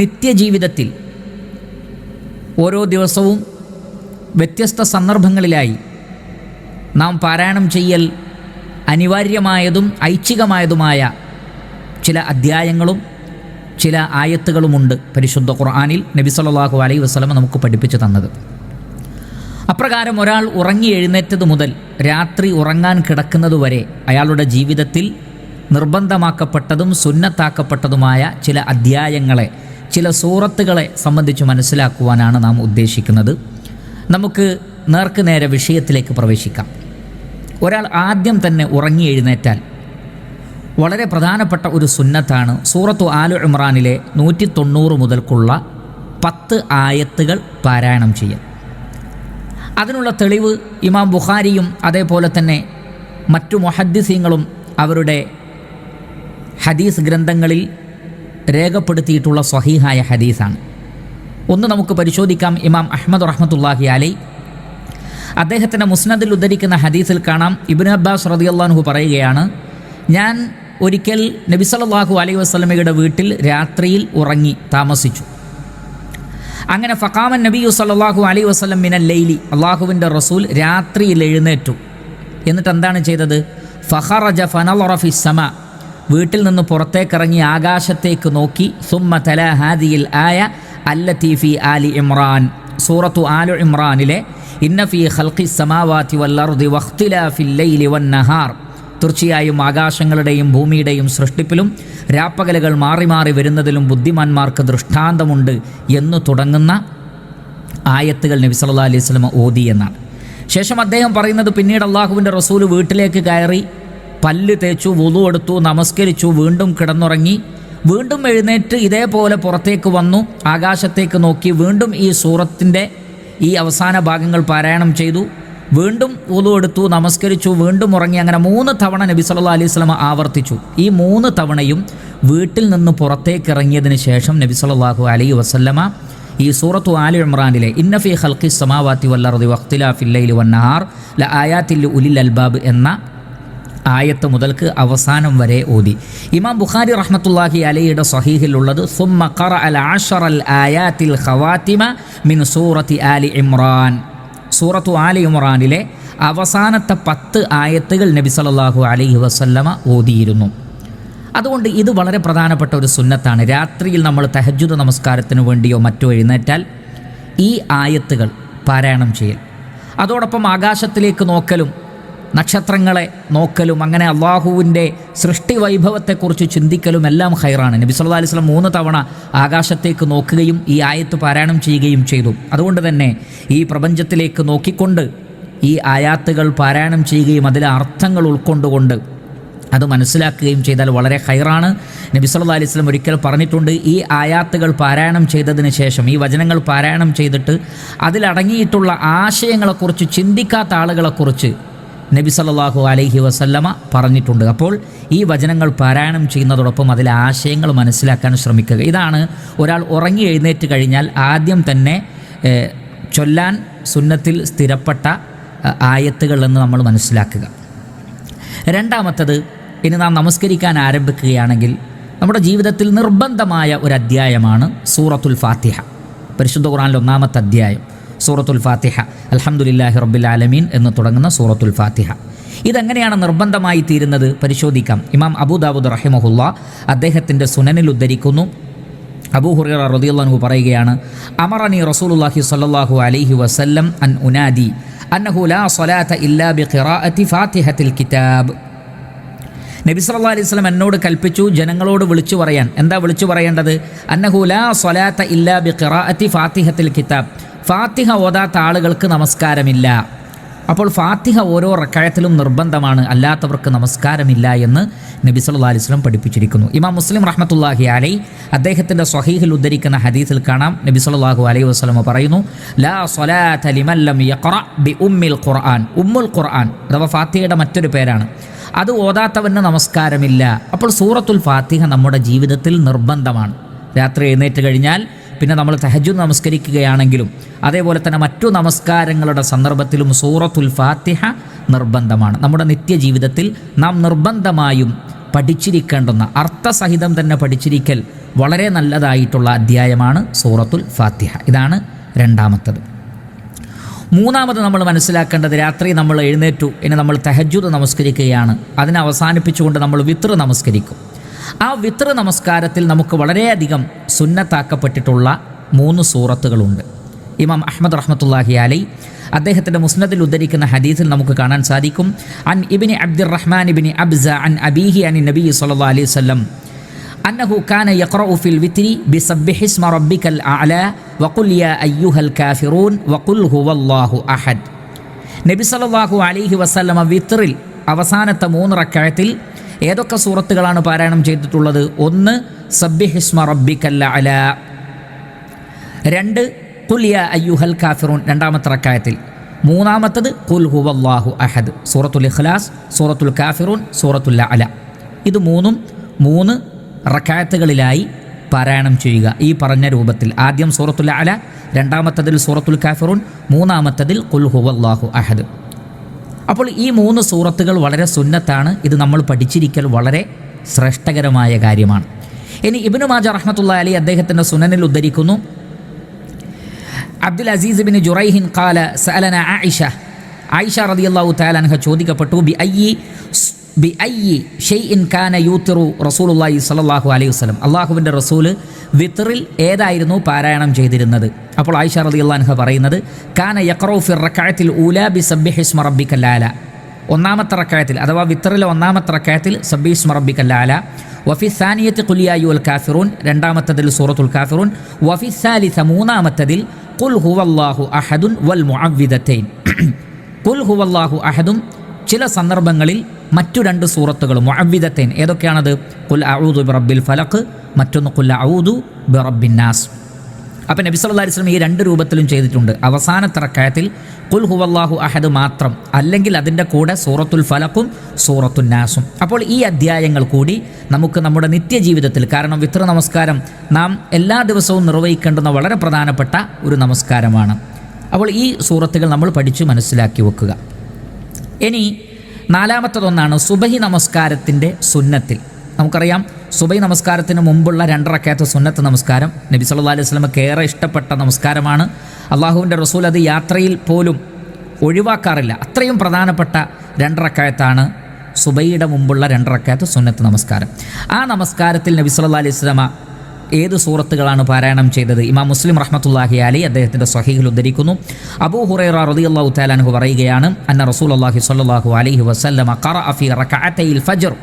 നിത്യജീവിതത്തിൽ ഓരോ ദിവസവും വ്യത്യസ്ത സന്ദർഭങ്ങളിലായി നാം പാരായണം ചെയ്യൽ അനിവാര്യമായതും ഐച്ഛികമായതുമായ ചില അധ്യായങ്ങളും ചില ആയത്തുകളുമുണ്ട് പരിശുദ്ധ ഖുർആാനിൽ നബി സല്ലല്ലാഹു അലൈഹി വസ്ലമ നമുക്ക് പഠിപ്പിച്ചു തന്നത്. അപ്രകാരം ഒരാൾ ഉറങ്ങി എഴുന്നേറ്റത് മുതൽ രാത്രി ഉറങ്ങാൻ കിടക്കുന്നതുവരെ അയാളുടെ ജീവിതത്തിൽ നിർബന്ധമാക്കപ്പെട്ടതും സുന്നത്താക്കപ്പെട്ടതുമായ ചില അധ്യായങ്ങളെ ചില സൂറത്തുകളെ സംബന്ധിച്ച് മനസ്സിലാക്കുവാനാണ് നാം ഉദ്ദേശിക്കുന്നത്. നമുക്ക് നേർക്ക് നേരെ വിഷയത്തിലേക്ക് പ്രവേശിക്കാം. ഒരാൾ ആദ്യം തന്നെ ഉറങ്ങി എഴുന്നേറ്റാൽ വളരെ പ്രധാനപ്പെട്ട ഒരു സുന്നത്താണ് സൂറത്തു ആലു ഇമ്രാനിലെ നൂറ്റി തൊണ്ണൂറ് മുതൽക്കുള്ള പത്ത് ആയത്തുകൾ പാരായണം ചെയ്യൽ അതിനുള്ള തെളിവ് ഇമാം ബുഖാരിയും അതേപോലെ തന്നെ മറ്റു മൊഹദ്ദിസീങ്ങളും അവരുടെ ഹദീസ് ഗ്രന്ഥങ്ങളിൽ രേഖപ്പെടുത്തിയിട്ടുള്ള സ്വഹീഹായ ഹദീസാണ്. ഒന്ന് നമുക്ക് പരിശോധിക്കാം. ഇമാം അഹമ്മദ് റഹ്മത്തുല്ലാഹി അലൈ. അദ്ദേഹത്തിന്റെ മുസ്നദിൽ ഉദ്ധരിക്കുന്ന ഹദീസിൽ കാണാം. ഇബിൻ അബ്ബാസ് റതിയല്ലാഹു പറയുകയാണ് ഞാൻ ഒരിക്കൽ നബി സല്ലല്ലാഹു അലൈഹി വസ്ലമയുടെ വീട്ടിൽ രാത്രിയിൽ ഉറങ്ങി താമസിച്ചു. അങ്ങനെ ഫക്കാമൻ നബിയു സല്ലല്ലാഹു അലൈഹി വസ്ലം മിനൽ ലൈലി അള്ളാഹുവിന്റെ റസൂൽ രാത്രിയിൽ എഴുന്നേറ്റു. എന്നിട്ട് എന്താണ് ചെയ്തത്? ഫഹറജ ഫനലറഫി സമ വീട്ടിൽ നിന്ന് പുറത്തേക്കിറങ്ങി ആകാശത്തേക്ക് നോക്കി സുമ്മ തല ഹാദിയിൽ ആയ അല്ലത്തീഫി ആലി ഇമ്രാൻ. സൂറത്തു ആലു ഇമ്രാനിലെ ഇന്നഫി ഹൽഖി ഖൽഖി സമാവാതി വല്ലർദി വഖ്തിലാഫിൽ ലൈലി വൻ നഹാർ. തീർച്ചയായും ആകാശങ്ങളുടെയും ഭൂമിയുടെയും സൃഷ്ടിപ്പിലും രാപ്പകലുകൾ മാറി മാറി വരുന്നതിലും ബുദ്ധിമാന്മാർക്ക് ദൃഷ്ടാന്തമുണ്ട് എന്ന് തുടങ്ങുന്ന ആയത്തുകൾ നബി സല്ലാ അലൈഹി സ്വലമ ഓതി എന്നാണ്. ശേഷം അദ്ദേഹം പറയുന്നത് പിന്നീട് അള്ളാഹുവിന്റെ റസൂൽ വീട്ടിലേക്ക് കയറി പല്ല് തേച്ചു വുളു എടുത്തു നമസ്കരിച്ചു വീണ്ടും കിടന്നുറങ്ങി. വീണ്ടും എഴുന്നേറ്റ് ഇതേപോലെ പുറത്തേക്ക് വന്നു. ആകാശത്തേക്ക് നോക്കി വീണ്ടും ഈ സൂറത്തിന്റെ ഈ അവസാന ഭാഗങ്ങൾ പാരായണം ചെയ്തു. വീണ്ടും വുളു എടുത്തു നമസ്കരിച്ചു വീണ്ടും ഉറങ്ങി. അങ്ങനെ മൂന്ന് തവണ നബി സല്ലാ അലൈഹി വസല്ലമ ആവർത്തിച്ചു. ഈ മൂന്ന് തവണയും വീട്ടിൽ നിന്ന് പുറത്തേക്ക് ഇറങ്ങിയതിന് ശേഷം നബി സല്ലല്ലാഹു അലൈഹി വസല്ലമ ഈ സൂറത്തു ആലി ഇമ്രാനിലെ ഇന്നഫി ഹൽക്കി സമാവാത്തി വല്ലറുദി വഖ്തിലാഫിൽ ലൈലി വന്നഹാർ ല ആയാത്തിൽ ഉലിൽ അൽബാബ് എന്ന ആയത്ത് മുതൽക്ക് അവസാനം വരെ ഓതി. ഇമാം ബുഖാരി റഹ്മത്തുല്ലാഹി അലയുടെ സഹീഹിലുള്ളത് അൽ അൽ മിൻ സൂറത്തി ആലി സൂറത്തു ആലി ഇമ്രാനിലെ അവസാനത്തെ പത്ത് ആയത്തുകൾ നബി സല്ലല്ലാഹു അലൈഹി വസല്ലമ ഓതിയിരുന്നു. അതുകൊണ്ട് ഇത് വളരെ പ്രധാനപ്പെട്ട ഒരു സുന്നത്താണ്. രാത്രിയിൽ നമ്മൾ തഹജുദ നമസ്കാരത്തിന് വേണ്ടിയോ മറ്റോ എഴുന്നേറ്റാൽ ഈ ആയത്തുകൾ പാരായണം ചെയ്യൽ. അതോടൊപ്പം ആകാശത്തിലേക്ക് നോക്കലും നക്ഷത്രങ്ങളെ നോക്കലും അങ്ങനെ അള്ളാഹുവിന്റെ സൃഷ്ടി വൈഭവത്തെക്കുറിച്ച് ചിന്തിക്കലും എല്ലാം ഹൈറാണ് നബി സല്ലാ അലൈഹി വസല്ലം മൂന്ന് തവണ ആകാശത്തേക്ക് നോക്കുകയും ഈ ആയത്ത് പാരായണം ചെയ്യുകയും ചെയ്തു. അതുകൊണ്ട് തന്നെ ഈ പ്രപഞ്ചത്തിലേക്ക് നോക്കിക്കൊണ്ട് ഈ ആയാത്തുകൾ പാരായണം ചെയ്യുകയും അതിലെ അർത്ഥങ്ങൾ ഉൾക്കൊണ്ടുകൊണ്ട് അത് മനസ്സിലാക്കുകയും ചെയ്താൽ വളരെ ഹൈറാണ് നബി സല്ലാ അലൈഹി വസല്ലം ഒരിക്കൽ പറഞ്ഞിട്ടുണ്ട് ഈ ആയാത്തുകൾ പാരായണം ചെയ്തതിന് ശേഷം ഈ വചനങ്ങൾ പാരായണം ചെയ്തിട്ട് അതിലടങ്ങിയിട്ടുള്ള ആശയങ്ങളെക്കുറിച്ച് ചിന്തിക്കാത്ത ആളുകളെക്കുറിച്ച് നബി സല്ലാഹു അലൈഹി വസല്ലമ പറഞ്ഞിട്ടുണ്ട്. അപ്പോൾ ഈ വചനങ്ങൾ പാരായണം ചെയ്യുന്നതോടൊപ്പം അതിലെ ആശയങ്ങൾ മനസ്സിലാക്കാൻ ശ്രമിക്കുക. ഇതാണ് ഒരാൾ ഉറങ്ങി എഴുന്നേറ്റ് കഴിഞ്ഞാൽ ആദ്യം തന്നെ ചൊല്ലാൻ സുന്നത്തിൽ സ്ഥിരപ്പെട്ട ആയത്തുകളെന്ന് നമ്മൾ മനസ്സിലാക്കുക. രണ്ടാമത്തത് ഇനി നാം നമസ്കരിക്കാൻ ആരംഭിക്കുകയാണെങ്കിൽ നമ്മുടെ ജീവിതത്തിൽ നിർബന്ധമായ ഒരു അധ്യായമാണ് സൂറത്തുൽ ഫാത്തിഹ. പരിശുദ്ധ ഖുറാനിലെ ഒന്നാമത്തെ അധ്യായം. സൂറത്തുൽ ഫാത്തിഹ. അലഹമുല്ലാഹി റബ്ബിൽ ആലമീൻ എന്ന് തുടങ്ങുന്ന സൂറത്തുൽ ഫാത്തിഹ. ഇതെങ്ങനെയാണ് നിർബന്ധമായി തീരുന്നത്? പരിശോധിക്കാം. ഇമാം അബൂദാബുദ് റഹിമഹുല്ല അദ്ദേഹത്തിന്റെ സുനനിൽ ഉദ്ധരിക്കുന്നു. അബൂ ഹുറൈറ റളിയല്ലാഹു പറയുകയാണ് അമറനി റസൂലുള്ളാഹി സ്വല്ലല്ലാഹു അലൈഹി വസല്ലം അൻ ഉനാദി അന്നഹു ലാ സ്വലാത്ത ഇല്ലാ ബിഖിറാഅത്തി ഫാത്തിഹത്തിൽ കിതാബ്. നബി സല്ലാ അലൈഹി സ്വലം എന്നോട് കൽപ്പിച്ചു ജനങ്ങളോട് വിളിച്ചു പറയാൻ. എന്താ വിളിച്ചു പറയേണ്ടത്? അന്നഹു ലാ സ്വലാത്ത ഇല്ലാ ബിഖിറാഅത്തി ഫാത്തിഹത്തിൽ കിതാബ്. ഫാത്തിഹ ഓതാത്ത ആളുകൾക്ക് നമസ്കാരമില്ല. അപ്പോൾ ഫാത്തിഹ ഓരോ റക്കായത്തിലും നിർബന്ധമാണ്. അല്ലാത്തവർക്ക് നമസ്കാരമില്ല എന്ന് നബി സല്ലാ അലൈഹി വസല്ലം പഠിപ്പിച്ചിരിക്കുന്നു. ഇമാം മുസ്ലിം റഹ്മത്തുല്ലാഹി അലൈ അദ്ദേഹത്തിന്റെ സ്വഹീഹിൽ ഉദ്ധരിക്കുന്ന ഹദീസിൽ കാണാം. നബി സല്ലല്ലാഹു അലൈഹി വസ്ലമ പറയുന്നു ലാ ബി ഉമ്മിൽ ഖുർആൻ. ഉമ്മുൽ ഖുർആൻ അഥവാ ഫാത്തിഹയുടെ മറ്റൊരു പേരാണ്. അത് ഓതാത്തവന് നമസ്കാരമില്ല. അപ്പോൾ സൂറത്തുൽ ഫാത്തിഹ നമ്മുടെ ജീവിതത്തിൽ നിർബന്ധമാണ്. രാത്രി എഴുന്നേറ്റ് കഴിഞ്ഞാൽ പിന്നെ നമ്മൾ തഹജു നമസ്കരിക്കുകയാണെങ്കിലും അതേപോലെ തന്നെ മറ്റു നമസ്കാരങ്ങളുടെ സന്ദർഭത്തിലും സൂറത്തുൽ ഫാത്തിഹ നിർബന്ധമാണ്. നമ്മുടെ നിത്യജീവിതത്തിൽ നാം നിർബന്ധമായും പഠിച്ചിരിക്കേണ്ടുന്ന അർത്ഥസഹിതം തന്നെ പഠിച്ചിരിക്കൽ വളരെ നല്ലതായിട്ടുള്ള അധ്യായമാണ് സൂറത്തുൽ ഫാത്തിഹ. ഇതാണ് രണ്ടാമത്തത്. മൂന്നാമത് നമ്മൾ മനസ്സിലാക്കേണ്ടത് രാത്രി നമ്മൾ എഴുന്നേറ്റു. ഇനി നമ്മൾ തെഹജുദ് നമസ്കരിക്കുകയാണ്. അതിനെ അവസാനിപ്പിച്ചുകൊണ്ട് നമ്മൾ വിത്ര നമസ്കരിക്കും. ആ വിത്ര നമസ്കാരത്തിൽ നമുക്ക് വളരെയധികം സുന്നത്താക്കപ്പെട്ടിട്ടുള്ള മൂന്ന് സൂറത്തുകളുണ്ട്. ഇമാം അഹമ്മദ് റഹ്മത്തുല്ലാഹി അലൈ അദ്ദേഹത്തിന്റെ മുസ്നദിൽ ഉദ്ധരിക്കുന്ന ഹദീസിൽ നമുക്ക് കാണാൻ സാധിക്കും. അൻ ഇബിനി അബ്ദുറഹ്മാൻ ഇബിനി അബ്സ അൻ അബീഹി അൻ നബി സല്ലാ അലൈഹി വല്ലം അന്നഹു കാന യഖ്റഉ ഫിൽ വിത്രി ബിസബ്ബിഹിസ്മ റബ്ബിക്കൽ അഅല വഖുൽ യാ അയ്യുഹൽ കാഫിറൂൻ വഖുൽ ഹുവല്ലാഹു അഹദ്. നബി സല്ലല്ലാഹു അലൈഹി വസല്ലമ വിത്രിൽ അവസാനത്തെ മൂന്ന് റക്കായത്തിൽ ഏതൊക്കെ സൂറത്തുകളാണ് പാരായണം ചെയ്തിട്ടുള്ളത്? ഒന്ന് സബ്ബിഹിസ്മ റബ്ബിക്കൽ അഅല. രണ്ട് കുൽ യാ അയ്യുഹൽ കാഫിറൂൻ രണ്ടാമത്തെ റക്കായത്തിൽ. മൂന്നാമത്തത് കുൽ ഹുവല്ലാഹു അഹദ്. സൂറത്തുൽ ഇഖ്ലാസ് സൂറത്തുൽ കാഫിറൂൻ സൂറത്തുൽ അല ഇത് മൂന്നും മൂന്ന് റക്കായത്തുകളിലായി പാരായണം ചെയ്യുക. ഈ പറഞ്ഞ രൂപത്തിൽ ആദ്യം സൂറത്തുൽ അല രണ്ടാമത്തതിൽ സൂറത്തുൽ കാഫിറൂൻ മൂന്നാമത്തതിൽ കുൽ ഹുവല്ലാഹു അഹദ്. അപ്പോൾ ഈ മൂന്ന് സൂറത്തുകൾ വളരെ സുന്നത്താണ്. ഇത് നമ്മൾ പഠിച്ചിരിക്കൽ വളരെ ശ്രേഷ്ഠകരമായ കാര്യമാണ്. ഇനി ഇബിനു മാജ റഹ്മത്തുള്ള അലി അദ്ദേഹത്തിന്റെ സുനനിൽ ഉദ്ധരിക്കുന്നു. അബ്ദുൽ അസീസ് ബിൻ ജുറൈഹിൻ കാല സലന ആയിഷ. ആയിഷ റളിയല്ലാഹു തആല അൻഹ ചോദിക്കപ്പെട്ടു ബി അയ്യി ബി ഐ ഷെയ് ഇൻ കാന യൂത്തിറു റസൂലുള്ളാഹി സ്വല്ലല്ലാഹു അലൈഹി വസല്ലം. അള്ളാഹുവിന്റെ റസൂൽ വിത്തറിൽ ഏതായിരുന്നു പാരായണം ചെയ്തിരുന്നത്? അപ്പോൾ ആയിഷ റളിയല്ലാഹു അള്ളാൻഹ പറയുന്നത് കാന യഖറു റക്കായത്തിൽ ഊലാ ബി സബ്ബിഹിസ്മ റബ്ബിക്കൽ കല്ലാല ഒന്നാമത്തെ റക്കായത്തിൽ അഥവാ വിത്തറിലെ ഒന്നാമത്തെ റക്കായത്തിൽ സബ്യഹിസ്മ റബ്ബി കല്ലാല വഫി സാനിയത്ത് കുലിയായു അൽ കാഫിറൂൻ. രണ്ടാമത്തതിൽ സൂറത്തുൽ കാഫിറൂൻ. വഫി സാലിസ മൂന്നാമത്തതിൽ കുൽ ഹുവല്ലാഹു അഹദുൻ വൽ മുഅവ്വിദത്തൈൻ കുൽ ഹുവല്ലാഹു അഹദും ചില സന്ദർഭങ്ങളിൽ മറ്റു രണ്ട് സൂറത്തുകളും മുഅവ്വിദത്തൈൻ ഏതൊക്കെയാണത്? കുൽ അഊദു ബി റബ്ബിൽ ഫലഖ് മറ്റൊന്ന് കുൽ അഊദു ബി റബ്ബിൻ നാസ്. അപ്പം നബി സല്ലല്ലാഹു അലൈഹി വസല്ലം ഈ രണ്ട് രൂപത്തിലും ചെയ്തിട്ടുണ്ട്. അവസാനത്തെ റക്കായത്തിൽ കുൽ ഹുവല്ലാഹു അഹദ് മാത്രം അല്ലെങ്കിൽ അതിന്റെ കൂടെ സൂറത്തുൽ ഫലക്കും സൂറത്തുൽ നാസും. അപ്പോൾ ഈ അധ്യായങ്ങൾ കൂടി നമുക്ക് നമ്മുടെ നിത്യജീവിതത്തിൽ കാരണം വിത്ര നമസ്കാരം നാം എല്ലാ ദിവസവും നിർവഹിക്കേണ്ടുന്ന വളരെ പ്രധാനപ്പെട്ട ഒരു നമസ്കാരമാണ്. അപ്പോൾ ഈ സൂറത്തുകൾ നമ്മൾ പഠിച്ചു മനസ്സിലാക്കി വെക്കുക. ഇനി നാലാമത്തതൊന്നാണ് സുബഹി നമസ്കാരത്തിന്റെ സുന്നത്തിൽ. നമുക്കറിയാം സുബൈ നമസ്കാരത്തിന് മുമ്പുള്ള രണ്ടറക്കയത്ത് സുന്നത്ത് നമസ്കാരം. നബി സല്ലാ അലൈഹി സ്വലമക്ക് ഏറെ ഇഷ്ടപ്പെട്ട നമസ്കാരമാണ്. അള്ളാഹുവിന്റെ റസൂൽ അത് യാത്രയിൽ പോലും ഒഴിവാക്കാറില്ല. അത്രയും പ്രധാനപ്പെട്ട രണ്ടറക്കയത്താണ് സുബൈയുടെ മുമ്പുള്ള രണ്ടറക്കയത്ത് സുന്നത്ത് നമസ്കാരം. ആ നമസ്കാരത്തിൽ നബി സല്ലാ അലൈഹി വസല്ലമ ഏത് സൂറത്തുകളാണ് പാരായണം ചെയ്തത്? ഇമാം മുസ്ലിം റഹ്മത്തുല്ലാഹി അലി അദ്ദേഹത്തിന്റെ സഹീഹിൽ ഉദ്ധരിക്കുന്നു. അബൂ ഹുറൈറ അള്ളാഹു താലാൻഹു പറയുകയാണ് അന്ന റസൂലുള്ളാഹി സ്വല്ലല്ലാഹു അലൈഹി വസല്ലമ ഖറഅ ഫി റകഅത്തൈൽ ഫജ്ർ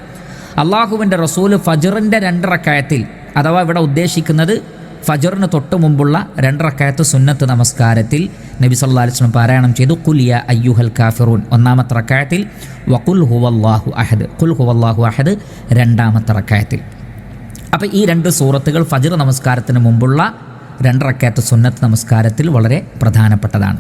അള്ളാഹുവിന്റെ റസൂൽ ഫജറിന്റെ രണ്ട് റക്കായത്തിൽ അഥവാ ഇവിടെ ഉദ്ദേശിക്കുന്നത് ഫജറിന് തൊട്ട് മുമ്പുള്ള രണ്ടറക്കായത്ത് സുന്നത്ത് നമസ്കാരത്തിൽ നബി സല്ലാ അലിസ്ലം പാരായണം ചെയ്തു. കുലിയ അയ്യുഹൽ കാഫിറൂൻ. ഒന്നാമത്തെ റക്കായത്തിൽ വകുൽ ഹുവല്ലാഹു അഹദ്. കുൽ ഹുവല്ലാഹു അഹദ്. രണ്ടാമത്തെ റക്കായത്തിൽ അപ്പോൾ ഈ രണ്ട് സൂറത്തുകൾ ഫജർ നമസ്കാരത്തിന് മുമ്പുള്ള രണ്ട് റക്കായത്ത് സുന്നത്ത് നമസ്കാരത്തിൽ വളരെ പ്രധാനപ്പെട്ടതാണ്.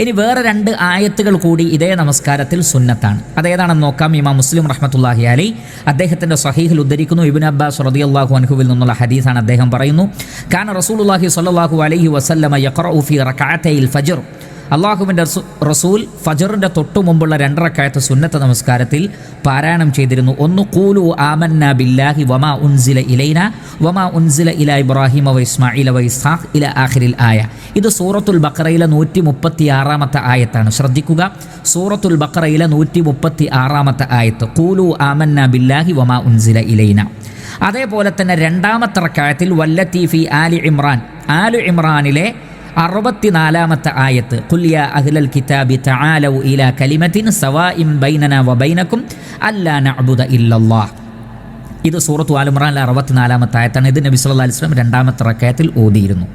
ഇനി വേറെ രണ്ട് ആയത്തുകൾ കൂടി ഇതേ നമസ്കാരത്തിൽ സുന്നത്താണ്. അതേതാണെന്ന് നോക്കാം. ഇമാം മുസ്ലിം റഹ്മത്തുല്ലാഹി അലി അദ്ദേഹത്തിന്റെ സഹീഹിൽ ഉദ്ധരിക്കുന്നു. ഇബിൻ അബ്ബാസ് റളിയല്ലാഹു അൻഹുവിൽ നിന്നുള്ള ഹദീസാണ് അദ്ദേഹം പറയുന്നു. കാന റസൂലുള്ളാഹി സ്വല്ലല്ലാഹു അലൈഹി വസല്ലമ യഖറഉ ഫി റകഅത്തൈൽ ഫജ്ർ. അള്ളാഹുവിന്റെ റസൂൽ ഫജറിന്റെ തൊട്ടു മുമ്പുള്ള രണ്ടറക്കായത്ത് സുന്നത്ത നമസ്കാരത്തിൽ പാരായണം ചെയ്തിരുന്നു. ഒന്ന് കൂലു ആമന്ന ബില്ലാഹി വമാ ഉൻസില ഇലൈന വമാ ഉൻസില ഇല ഇബ്രാഹിം വ ഇസ്മായിൽ വ ഇസ്ഹാഖ് ഇല ആഖിരിൽ ആയ. ഇത് സൂറത്തുൽ ബക്കറയിലെ നൂറ്റി മുപ്പത്തി ആറാമത്തെ ആയത്താണ്. ശ്രദ്ധിക്കുക സൂറത്തുൽ ബക്കറയിലെ നൂറ്റി മുപ്പത്തി ആറാമത്തെ ആയത്ത്. കൂലു ആമന്ന ബില്ലാഹി വമാ ഉൻസില ഇലൈന. അതേപോലെ തന്നെ രണ്ടാമത്തെ റക്കായത്തിൽ വല്ലത്തീഫി ആലി ഇമ്രാൻ. ആലു ഇമ്രാനിലെ അറുപത്തിനാലാമത്തെ ആയത്ത് കുല്യ അഹ്ലൽ കിതാബി തആലൗ ഇല കലിമത്തിൻ സവാഇം ബൈനന വബൈനക്കും അല്ലാ നഅബുദ ഇല്ലല്ലാഹ്. ഇത് സൂറത്ത് ആലുമ്രാനിലെ അറുപത്തിനാലാമത്തെ ആയത്താണ്. ഇത് നബി സല്ലല്ലാഹു അലൈഹി വസല്ലം രണ്ടാമത്തെ റക്കയത്തിൽ ഓതിയിരുന്നു.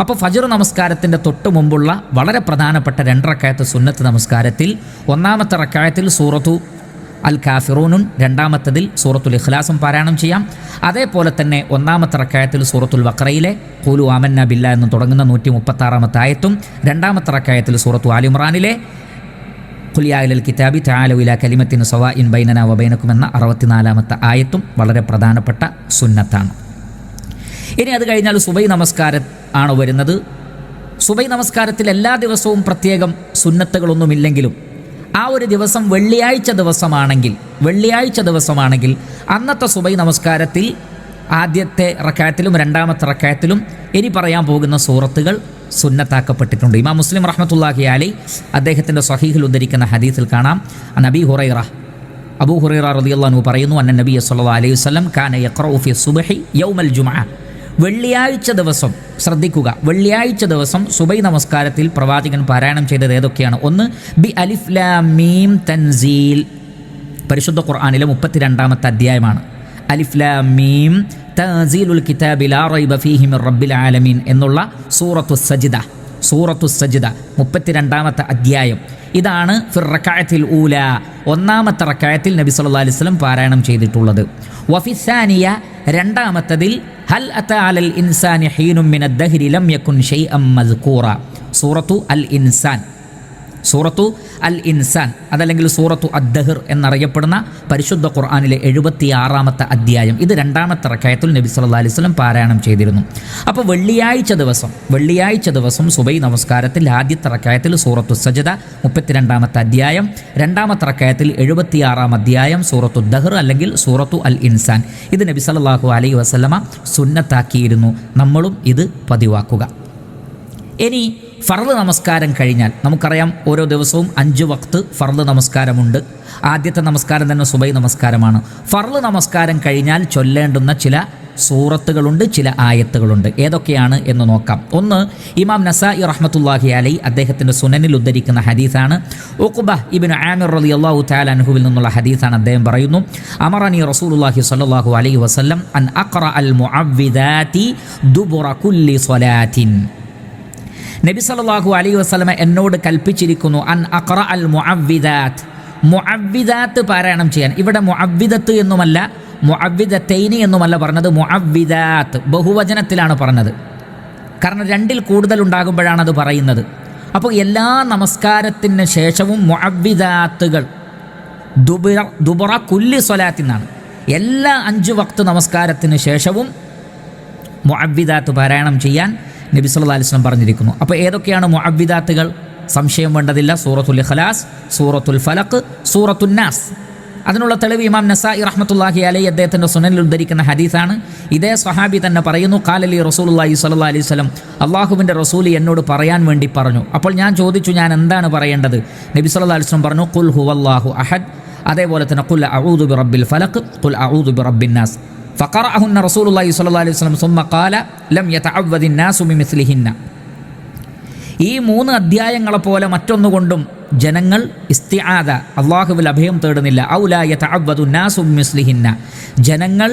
അപ്പോൾ ഫജർ നമസ്കാരത്തിന്റെ തൊട്ട് മുമ്പുള്ള വളരെ പ്രധാനപ്പെട്ട രണ്ടറക്കായത്ത് സുന്നത്ത് നമസ്കാരത്തിൽ ഒന്നാമത്തെ റക്കായത്തിൽ സൂറത്തു അൽ കാഫിറൂനുൻ രണ്ടാമത്തതിൽ സൂറത്തുൽ ഇഖ്ലാസും പാരായണം ചെയ്യാം. അതേപോലെ തന്നെ ഒന്നാമത്തെ റക്കായത്തിൽ സൂറത്തുൽ വക്രയിലെ കൂലു ആമന്ന ബില്ല എന്ന് തുടങ്ങുന്ന നൂറ്റി മുപ്പത്തി ആറാമത്തെ ആയത്തും രണ്ടാമത്തെ റക്കായത്തിൽ സൂറത്തു ആലിമ്രാനിലെ ഖുലിയായിലൽ കിതാബി താലുല കലിമത്തിൻ സവാ ഇൻ ബൈനന വബൈനക്കും എന്ന അറുപത്തിനാലാമത്തെ ആയത്തും വളരെ പ്രധാനപ്പെട്ട സുന്നത്താണ്. ഇനി അത് കഴിഞ്ഞാൽ സുബൈ നമസ്കാരം ആണ് വരുന്നത്. സുബൈ നമസ്കാരത്തിൽ എല്ലാ ദിവസവും പ്രത്യേകം സുന്നത്തുകളൊന്നുമില്ലെങ്കിലും ആ ഒരു ദിവസം വെള്ളിയാഴ്ച ദിവസമാണെങ്കിൽ വെള്ളിയാഴ്ച ദിവസമാണെങ്കിൽ അന്നത്തെ സുബൈ നമസ്കാരത്തിൽ ആദ്യത്തെ റക്കായത്തിലും രണ്ടാമത്തെ റക്കായത്തിലും ഇനി പറയാൻ പോകുന്ന സൂറത്തുകൾ സുന്നത്താക്കപ്പെട്ടിട്ടുണ്ട്. ഇമാം മുസ്ലിം റഹ്മത്തുല്ലാഹി അലി അദ്ദേഹത്തിന്റെ സഹീഹിൽ ഉദ്ധരിക്കുന്ന ഹദീസിൽ കാണാം. നബി ഹുറൈറ അബൂ ഹുറൈറ റളിയല്ലാഹു പറയുന്നു അന്ന നബി സല്ലല്ലാഹു അലൈഹി വസല്ലം കാന യഖറഉ ഫി സുബ്ഹി യൗമൽ ജുമുഅ വെള്ളിയാഴ്ച ദിവസം ശ്രദ്ധിക്കുക. വെള്ളിയാഴ്ച ദിവസം സുബൈ നമസ്കാരത്തിൽ പ്രവാചകൻ പാരായണം ചെയ്തത് ഏതൊക്കെയാണ്? ഒന്ന് ബി അലിഫ് ലാം മീം തൻസീൽ. പരിശുദ്ധ ഖുർആനിലെ മുപ്പത്തിരണ്ടാമത്തെ അധ്യായമാണ്. അലിഫ് ലാം മീം തൻസീലുൽ കിതാബിൽ റബ്ബിൽ ആലമീൻ എന്നുള്ള സൂറത്തു സജിദ. സൂറത്തു സജിദ മുപ്പത്തിരണ്ടാമത്തെ അധ്യായം. ഇതാണ് ഫിറക്കായത്തിൽ ഊല ഒന്നാമത്തെ റക്കായത്തിൽ നബി സല്ലാ അലൈഹി വസല്ലം പാരായണം ചെയ്തിട്ടുള്ളത്. വഫിസാനിയ രണ്ടാമത്തതിൽ ഹൽ അത അലൽ ഇൻസാനി ഹീനും മിന ദഹ്രി ലം യകുൻ ഷൈഅം മദ്കൂറ സൂറത്തു അൽ ഇൻസാൻ സൂറത്തു അൽ ഇൻസാൻ അതല്ലെങ്കിൽ സൂറത്തു അദ്ദഹിർ എന്നറിയപ്പെടുന്ന പരിശുദ്ധ ഖുർആാനിലെ എഴുപത്തി ആറാമത്തെ അധ്യായം. ഇത് രണ്ടാമത്തെ റക്കായത്തിൽ നബി സല്ലാ അലൈഹി വസല്ലം പാരായണം ചെയ്തിരുന്നു. അപ്പോൾ വെള്ളിയാഴ്ച ദിവസം വെള്ളിയാഴ്ച ദിവസം സുബൈ നമസ്കാരത്തിൽ ആദ്യത്തെ റക്കായത്തിൽ സൂറത്തു സജദ മുപ്പത്തിരണ്ടാമത്തെ അധ്യായം രണ്ടാമത്തെ റക്കായത്തിൽ എഴുപത്തിയാറാം അധ്യായം സൂറത്തു ദഹർ അല്ലെങ്കിൽ സൂറത്തു അൽ ഇൻസാൻ ഇത് നബി സല്ലല്ലാഹു അലൈഹി വസ്ലമ സുന്നത്താക്കിയിരുന്നു. നമ്മളും ഇത് പതിവാക്കുക. ഇനി ഫർദ് നമസ്കാരം കഴിഞ്ഞാൽ നമുക്കറിയാം ഓരോ ദിവസവും അഞ്ച് വക്ത് ഫർദ് നമസ്കാരമുണ്ട്. ആദ്യത്തെ നമസ്കാരം തന്നെ സുബൈ നമസ്കാരമാണ്. ഫർദ് നമസ്കാരം കഴിഞ്ഞാൽ ചൊല്ലേണ്ടുന്ന ചില സൂറത്തുകളുണ്ട് ചില ആയത്തുകളുണ്ട്. ഏതൊക്കെയാണ് എന്ന് നോക്കാം. ഒന്ന് ഇമാം നസായി റഹ്മത്തുല്ലാഹി അലൈ അദ്ദേഹത്തിന്റെ സുനനിൽ ഉദ്ധരിക്കുന്ന ഹദീസാണ്. ഉഖുബ ഇബിൻ ആമിർ റലി അള്ളാഹു താൽ അനുഹുവിൽ നിന്നുള്ള ഹദീസാണ് അദ്ദേഹം പറയുന്നു. അമറനി റസൂലുല്ലാഹി സ്വല്ലല്ലാഹു അലൈ വസ്ലം അൻ അഖറ അൽ മുഅവ്വിദാതി ദുബുറ കുല്ലി സ്വലാത്തിൻ. നബി സല്ലല്ലാഹു അലൈഹി വസല്ലമ എന്നോട് കൽപ്പിച്ചിരിക്കുന്നു അൻ അഖറ അൽ മുഅവ്വിദാത്ത്. മുഅവ്വിദാത്ത് പാരായണം ചെയ്യാൻ. ഇവിടെ മുഅവ്വിദത്ത് എന്നുമല്ല മുഅവ്വിദത്തൈനി എന്നുമല്ല പറഞ്ഞത് മുഅവ്വിദാത്ത്. ബഹുവചനത്തിലാണ് പറഞ്ഞത്. കാരണം രണ്ടിൽ കൂടുതൽ ഉണ്ടാകുമ്പോഴാണ് അത് പറയുന്നത്. അപ്പോൾ എല്ലാ നമസ്കാരത്തിന് ശേഷവും മുഅവ്വിദാത്തുകൾ ദുബറ ദുബറ കുല്ലി സ്വലാത്തിന്നാണ്. എല്ലാ അഞ്ച് വക്ത് നമസ്കാരത്തിന് ശേഷവും മുഅവ്വിദാത്ത് പാരായണം ചെയ്യാൻ നബി സല്ലല്ലാഹു അലൈഹി വസല്ലം പറഞ്ഞിരിക്കുന്നു. അപ്പോൾ ഏതൊക്കെയാണ് മുഅബിദാത്തുകൾ സംശയം വേണ്ടതില്ല. സൂറത്തുൽ ഖലാസ് സൂറത്തുൽ ഫലഖ് സൂറത്തുൻ നാസ്. അതിനുള്ള തെളിവ് ഇമാം നസായി റഹ്മത്തുല്ലാഹി അലൈ അദ്ദേഹത്തിന്റെ സുനനിൽ ഉദ്ധരിക്കുന്ന ഹദീസാണ്. ഇതേ സ്വഹാബി തന്നെ പറയുന്നു കാലലി റസൂലുള്ളാഹി സ്വല്ലല്ലാഹി അലൈഹി സ്വലം അള്ളാഹുവിന്റെ റസൂലി എന്നോട് പറയാൻ വേണ്ടി പറഞ്ഞു. അപ്പോൾ ഞാൻ ചോദിച്ചു ഞാൻ എന്താണ് പറയേണ്ടത്? നബി സല്ലല്ലാഹു അലൈഹി സ്വലം പറഞ്ഞു ഖുൽ ഹുവല്ലാഹു അഹദ്. അതേപോലെ തന്നെ കുൽ അഊദു ബി റബ്ബിൽ ഫലഖ് കുൽ അഊദു ബി റബ്ബിൻ നാസ്. ഫക്കറഹുന്ന റസൂലുല്ലാഹി സ്വല്ലാ അലൈഹി വസല്ലം സുമ്മ കാല ലം യതഅവ്വദിൻ നാസു മിമിസ്ലിഹിന്ന ഈ മൂന്ന് അധ്യായങ്ങളെപ്പോലെ മറ്റൊന്നുകൊണ്ടും ജനങ്ങൾ ഇസ്തിആദ അള്ളാഹുവിൽ അഭയം തേടുന്നില്ല. ഔലാ യതഅവ്വദു നാസു മിമിസ്ലിഹിന്ന ജനങ്ങൾ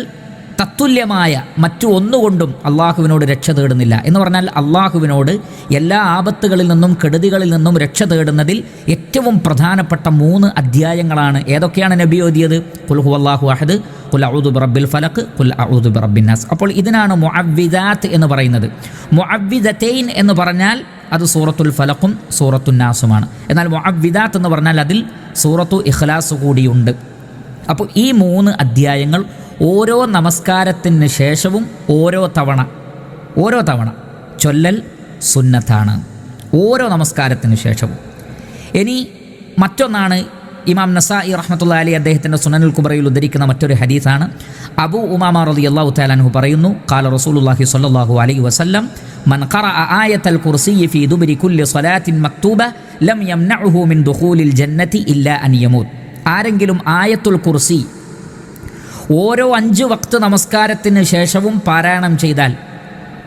തത്തുല്യമായ മറ്റു ഒന്നുകൊണ്ടും അള്ളാഹുവിനോട് രക്ഷ തേടുന്നില്ല. എന്ന് പറഞ്ഞാൽ അള്ളാഹുവിനോട് എല്ലാ ആപത്തുകളിൽ നിന്നും കെടുതികളിൽ നിന്നും രക്ഷ തേടുന്നതിൽ ഏറ്റവും പ്രധാനപ്പെട്ട മൂന്ന് അധ്യായങ്ങളാണ്. ഏതൊക്കെയാണ് നബി ഓതിയത്? കുൽഹു അള്ളാഹു അഹദ് കുൽ അഊദു ബറബിൽ ഫലക്ക് കുൽ അഊദു ബിറബ്ബിൻ നാസ്. അപ്പോൾ ഇതിനാണ് മുഅവിദാത്ത് എന്ന് പറയുന്നത്. മുഅവ്വിദത്തൈൻ എന്ന് പറഞ്ഞാൽ അത് സൂറത്തുൽ ഫലക്കും സൂറത്തുന്നാസുമാണ് എന്നാൽ മുഅവിദാത്ത് എന്ന് പറഞ്ഞാൽ അതിൽ സൂറത്തു ഇഖ്ലാസ് കൂടിയുണ്ട്. അപ്പോൾ ഈ മൂന്ന് അധ്യായങ്ങൾ ഓരോ നമസ്കാരത്തിന് ശേഷവും ഓരോ തവണ ഓരോ തവണ ചൊല്ലൽ സുന്നത്താണ്. ഓരോ നമസ്കാരത്തിന് ശേഷവും. ഇനി മറ്റൊന്നാണ് ഇമാം നസായി റഹ്മത്തുള്ള അലി അദ്ദേഹത്തിന്റെ സുനനുൽ കുബറയിൽ ഉദ്ധരിക്കുന്ന മറ്റൊരു ഹദീസാണ്. അബു ഉമാമ റതി അള്ളാഹു താലാൻഹു പറയുന്നു കാല റസൂലുല്ലാഹി സ്വല്ലല്ലാഹു അലൈഹി വസല്ലം മൻ ഖറഅ ആയത്തൽ കുർസിയ്യി ഫീ ദുബരി കുല്ലി സ്വലാത്തിൻ മക്തൂബ ലം യംനഉഹു മിൻ ദുഖൂലിൽ ജന്നതി ഇല്ലാ അൻ യമൂത് ആരെങ്കിലും ആയത്തുൽ കുർസി ഓരോ അഞ്ച് വക്ത് നമസ്കാരത്തിന് ശേഷവും പാരായണം ചെയ്താൽ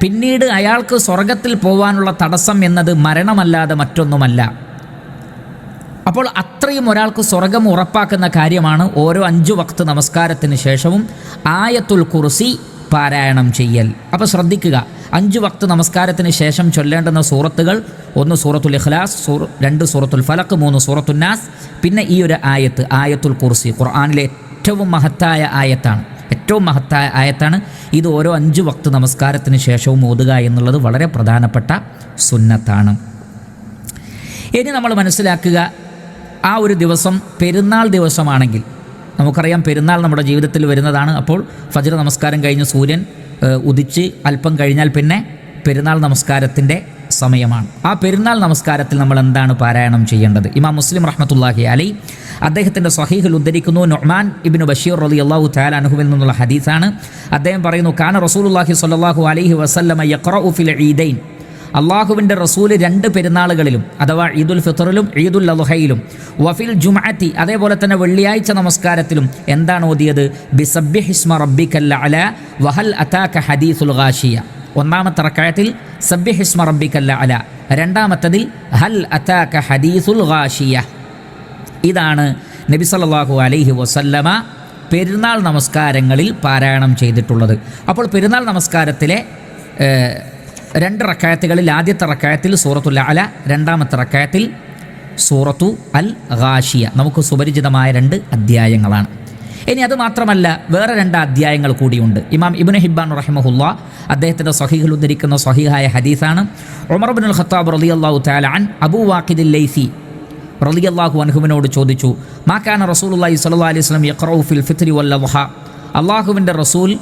പിന്നീട് അയാൾക്ക് സ്വർഗത്തിൽ പോവാനുള്ള തടസ്സം എന്നത് മരണമല്ലാതെ മറ്റൊന്നുമല്ല. അപ്പോൾ അത്രയും ഒരാൾക്ക് സ്വർഗം ഉറപ്പാക്കുന്ന കാര്യമാണ് ഓരോ അഞ്ചു വക്ത് നമസ്കാരത്തിന് ശേഷവും ആയത്തുൽ കുർസി പാരായണം ചെയ്യൽ. അപ്പോൾ ശ്രദ്ധിക്കുക അഞ്ച് വക്ത് നമസ്കാരത്തിന് ശേഷം ചൊല്ലേണ്ടുന്ന സൂറത്തുകൾ ഒന്ന് സൂറത്തുൽ ഇഖ്ലാസ് സൂർ രണ്ട് സൂറത്തുൽ ഫലക്ക് മൂന്ന് സൂറത്തുൽ നാസ് പിന്നെ ഈ ഒരു ആയത്ത് ആയത്തുൽ കുർസി ഖുർആാനിലെ ഏറ്റവും മഹത്തായ ആയത്താണ്. ഏറ്റവും മഹത്തായ ആയത്താണ് ഇത് ഓരോ അഞ്ച് വക്ത് നമസ്കാരത്തിന് ശേഷവും ഓതുക എന്നുള്ളത് വളരെ പ്രധാനപ്പെട്ട സുന്നത്താണ്. ഇനി നമ്മൾ മനസ്സിലാക്കുക ആ ഒരു ദിവസം പെരുന്നാൾ ദിവസമാണെങ്കിൽ നമുക്കറിയാം പെരുന്നാൾ നമ്മുടെ ജീവിതത്തിൽ വരുന്നതാണ്. അപ്പോൾ ഫജ്ർ നമസ്കാരം കഴിഞ്ഞ് സൂര്യൻ ഉദിച്ച് അല്പം കഴിഞ്ഞാൽ പിന്നെ പെരുന്നാൾ നമസ്കാരത്തിന്റെ സമയമാണ്. ആ പെരുന്നാൾ നമസ്കാരത്തിൽ നമ്മൾ എന്താണ് പാരായണം ചെയ്യേണ്ടത്? ഇമാം മുസ്ലിം റഹ്മത്തുല്ലാഹി അലി അദ്ദേഹത്തിന്റെ സ്വഹീഹിൽ ഉദ്ധരിക്കുന്നു. നൊഹ്മാൻ ഇബിന് ബഷീർ റലി അള്ളാഹു താല അനുഹുവിൽ നിന്നുള്ള ഹദീസാണ്. അദ്ദേഹം പറയുന്നു കാന റസൂലുല്ലാഹി സ്വല്ലല്ലാഹു അലൈഹി വസല്ലമ യഖറഉ ഫിൽ ഈദൈൻ. അള്ളാഹുവിന്റെ റസൂൽ രണ്ട് പെരുന്നാളുകളിലും അഥവാ ഈദുൽ ഫിത്തറിലും ഈദുൽ അലുഹയിലും വഫിൽ ജുമാഅത്തി അതേപോലെ തന്നെ വെള്ളിയാഴ്ച നമസ്കാരത്തിലും എന്താണ് ഓതിയത്? ബിസബ്യ ഹിസ്മ റബ്ബിക്കല്ല അല വഹൽ അതാക ഹദീസുൽ ഗാഷിയ ഒന്നാമത്തെ റക്കായത്തിൽ സബ്യഹിസ്മ റബ്ബിക്കല്ല അല. രണ്ടാമത്തതിൽ ഹൽ അതാക ഹദീസുൽ ഗാഷിയ. ഇതാണ് നബി സല്ലല്ലാഹു അലൈഹി വസല്ലമ പെരുന്നാൾ നമസ്കാരങ്ങളിൽ പാരായണം ചെയ്തിട്ടുള്ളത്. അപ്പോൾ പെരുന്നാൾ നമസ്കാരത്തിലെ രണ്ട് റക്കായത്തുകളിൽ ആദ്യത്തെ റക്കായത്തിൽ സൂറത്തുൽ അല രണ്ടാമത്തെ റക്കായത്തിൽ സൂറത്തു അൽ ഗാഷിയ. നമുക്ക് സുപരിചിതമായ രണ്ട് അധ്യായങ്ങളാണ്. ഇനി അത് മാത്രമല്ല വേറെ രണ്ട് അധ്യായങ്ങൾ കൂടിയുണ്ട്. ഇമാം ഇബ്നു ഹിബാൻ റഹിമഹുല്ല അദ്ദേഹത്തിന്റെ സഹീഹിൽ ഉദ്ധരിക്കുന്ന സഹീഹായ ഹദീസാണ്. ഉമർ ബിൻ ഖത്താബ് റലി അള്ളാഹു താലാൻ അബു വാഖിദുൽ ലൈസി റലി അള്ളാഹു അൻഹുവിനോട് ചോദിച്ചു മാക്കാന റസൂലുള്ളാഹി സ്വല്ലല്ലാഹു അലൈഹി വസല്ലം യഖറഉ ഫിൽ ഫിത്രി അദ്ഹ അള്ളാഹുവിന്റെ റസൂൽ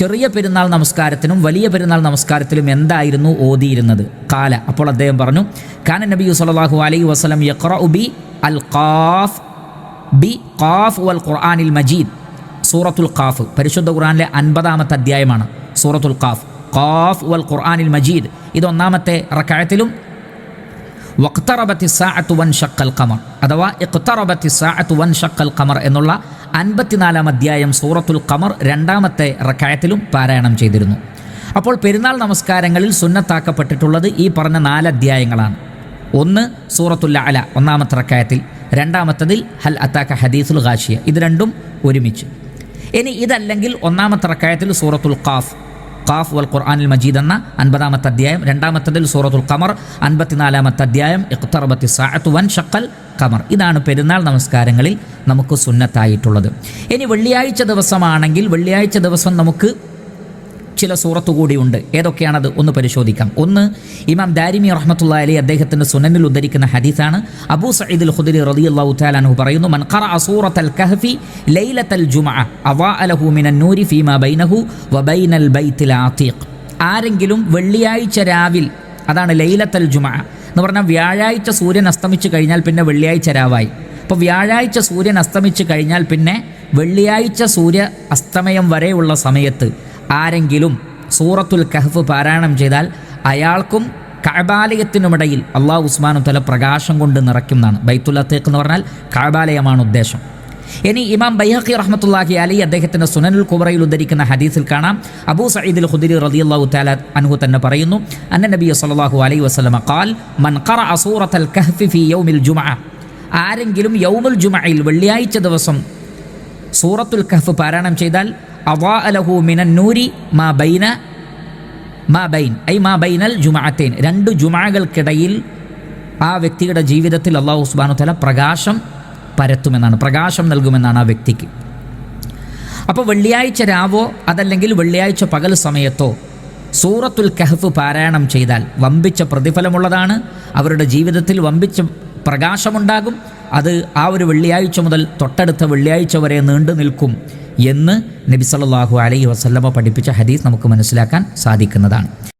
ചെറിയ പെരുന്നാൾ നമസ്കാരത്തിനും വലിയ പെരുന്നാൾ നമസ്കാരത്തിലും എന്തായിരുന്നു ഓതിയിരുന്നത്? കാല അപ്പോൾ അദ്ദേഹം പറഞ്ഞു കാന നബി സല്ലല്ലാഹു അലൈഹി വസ്ലം യഖറഉ ബി അൽ ഖാഫ് ബി ഖാഫ് വൽ ഖുർആാനിൽ മജീദ്. സൂറത്തുൽ ഖാഫ്. പരിശുദ്ധ ഖുർആാനിലെ അൻപതാമത്തെ അധ്യായമാണ് സൂറത്തുൽ ഖാഫ്. ഖാഫ് വൽ ഖുർആാനിൽ മജീദ്. ഇത് ഒന്നാമത്തെ റക്കായത്തിലും വക്തറബത്തി സാഅത്തു വൻ ഷക്കൽ ഖമർ. അഥവാ ഇഖ്തറബത്തി സാഅത്തു വൻ ഷക്കൽ ഖമർ എന്നുള്ള അൻപത്തിനാലാം അധ്യായം സൂറത്തുൽ ഖമർ രണ്ടാമത്തെ റക്കായത്തിലും പാരായണം ചെയ്തിരുന്നു. അപ്പോൾ പെരുന്നാൾ നമസ്കാരങ്ങളിൽ സുന്നത്താക്കപ്പെട്ടിട്ടുള്ളത് ഈ പറഞ്ഞ നാല് അധ്യായങ്ങളാണ് ഒന്ന് സൂറത്തുല്ല അല ഒന്നാമത്തെ റക്കായത്തിൽ. രണ്ടാമത്തതിൽ ഹൽ അത്താക്ക ഹദീസുൽ ഖാഷിയ ഇത് രണ്ടും ഒരുമിച്ച്. ഇനി ഇതല്ലെങ്കിൽ ഒന്നാമത്തെ റക്കായത്തിൽ സൂറത്തുൽ ഖാഫ്. ഖാഫ് വൽ ഖുർആനിൽ മജീദ് എന്ന അൻപതാമത്തെ അധ്യായം. രണ്ടാമത്തതിൽ സൂറത്തുൽ ഖമർ അൻപത്തിനാലാമത്തെ അധ്യായം. ഇഖ്തറബത്തി സാഅത്തു വൻ ഷക്കൽ ഖമർ. ഇതാണ് പെരുന്നാൾ നമസ്കാരങ്ങളിൽ നമുക്ക് സുന്നത്തായിട്ടുള്ളത്. ഇനി വെള്ളിയാഴ്ച ദിവസമാണെങ്കിൽ വെള്ളിയാഴ്ച ദിവസം നമുക്ക് ചില സൂറത്ത് കൂടിയുണ്ട്. ഏതൊക്കെയാണത്? ഒന്ന് പരിശോധിക്കാം. ഒന്ന് ഇമാം ദാരിമി റഹ്മത്തുള്ള അലി അദ്ദേഹത്തിന്റെ സുനനിൽ ഉദ്ധരിക്കുന്ന ഹദീസാണ്. അബൂ സഈദുൽ ഖുദരി റതി അള്ളാഹു താലാനഹു പറയുന്നു മൻ ഖറഅ സൂറത്തൽ കഹ്ഫി ലൈലത്തൽ ജുമഅ അവാ അലഹു മിനൻ നൂരി ഫീമ ബൈനഹു വബൈനൽ ബൈത്തിൽ ആതീഖ് ആരെങ്കിലും വെള്ളിയാഴ്ച രാവിൽ അതാണ് ലൈലത്തൽ ജുമഅ എന്ന് പറഞ്ഞാൽ വ്യാഴാഴ്ച സൂര്യൻ അസ്തമിച്ചു കഴിഞ്ഞാൽ പിന്നെ വെള്ളിയാഴ്ച രാവായി. അപ്പോൾ വ്യാഴാഴ്ച സൂര്യൻ അസ്തമിച്ചു കഴിഞ്ഞാൽ പിന്നെ വെള്ളിയാഴ്ച സൂര്യ അസ്തമയം വരെയുള്ള സമയത്ത് ആരെങ്കിലും സൂറത്തുൽ കഹഫ് പാരായണം ചെയ്താൽ അയാൾക്കും കഴബാലയത്തിനുമിടയിൽ അള്ളാഹു ഉസ്മാനു തല പ്രകാശം കൊണ്ട് നിറയ്ക്കുന്നതാണ്. ബൈത്തുൽ അത്തേക്ക് എന്ന് പറഞ്ഞാൽ കഴബാലയമാണ് ഉദ്ദേശം. ഇനി ഇമാം ബൈഹഖി റഹ്മത്തുള്ളാഹി അലി അദ്ദേഹത്തിന്റെ സുനനുൽ കുബറയിൽ ഉദ്ധരിക്കുന്ന ഹദീസിൽ കാണാം. അബൂ സഈദുൽ ഖുദരി റളിയല്ലാഹു തആല അൻഹു തന്നെ പറയുന്നു അന്ന നബി സല്ലല്ലാഹു അലൈഹി വസല്ലമ ഖാൽ മൻ ഖറഅ സൂറത്തുൽ കഹ്ഫി ഫീ യൗമിൽ ജുമഅ ആരെങ്കിലും യൗമുൽ ജുമഅയിൽ വെള്ളിയാഴ്ച ദിവസം സൂറത്തുൽ കഹ്ഫ് പാരായണം ചെയ്താൽ അവാ അലഹു മിനൻ നൂരി മാ ബൈന മാ ബൈൻ ഐ മാ ബൈനൽ ജുമാഅത്തേൻ രണ്ട് ജുമാകൾക്കിടയിൽ ആ വ്യക്തിയുടെ ജീവിതത്തിൽ അള്ളാഹു സുബ്ഹാനഹു തല പ്രകാശം പരത്തുമെന്നാണ് പ്രകാശം നൽകുമെന്നാണ് ആ വ്യക്തിക്ക്. അപ്പോൾ വെള്ളിയാഴ്ച രാവോ അതല്ലെങ്കിൽ വെള്ളിയാഴ്ച പകൽ സമയത്തോ സൂറത്തുൽ കഹഫ് പാരായണം ചെയ്താൽ വമ്പിച്ച പ്രതിഫലമുള്ളതാണ് അവരുടെ ജീവിതത്തിൽ വമ്പിച്ച പ്രകാശമുണ്ടാകും അത് ആ ഒരു വെള്ളിയാഴ്ച മുതൽ തൊട്ടടുത്ത വെള്ളിയാഴ്ച വരെ നീണ്ടു നിൽക്കും എന്ന് നബി സല്ലല്ലാഹു അലൈഹി വസല്ലമ പഠിപ്പിച്ച ഹദീസ് നമുക്ക് മനസ്സിലാക്കാൻ സാധിക്കുന്നതാണ്.